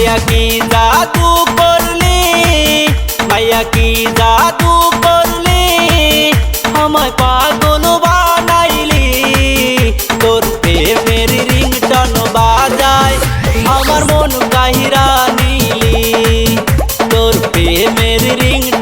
মাইয়া কি জাদু করলি? মায়া কি জাদু করলি? আমায় পাগল বানাইলি। তোর প্রেমের রিংটন বাজায়, আমার মন কাহিরা নিলি। তোর প্রেমের রিংটন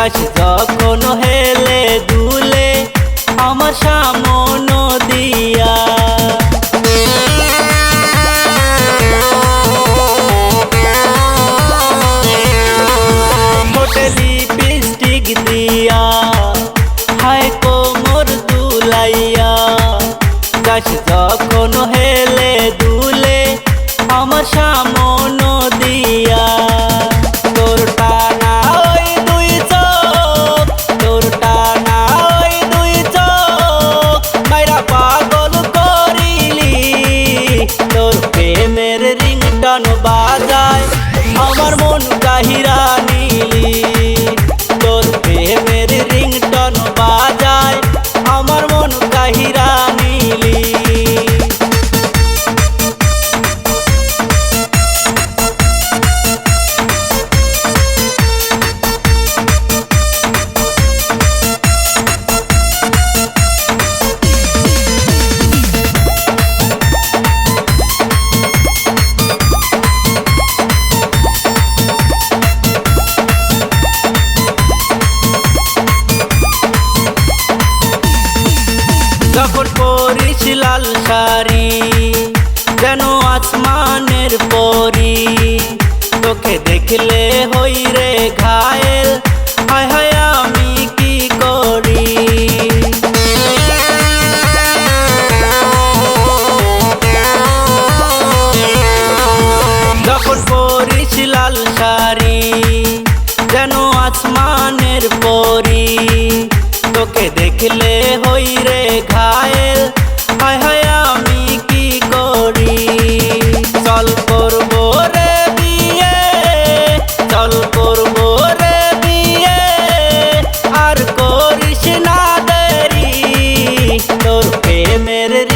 গাছ যখন হেলে দুলে আমার সামন দিয়া। ছোটে লিপস্টিক দিয়া, হায় কোমর দুলাইয়া গাছ যখন যখন পরিস লাল শাড়ি যেন আসমানের পরি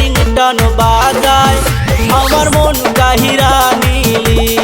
রিংটন বাজায়। আমার মন কাহিরা নীলি।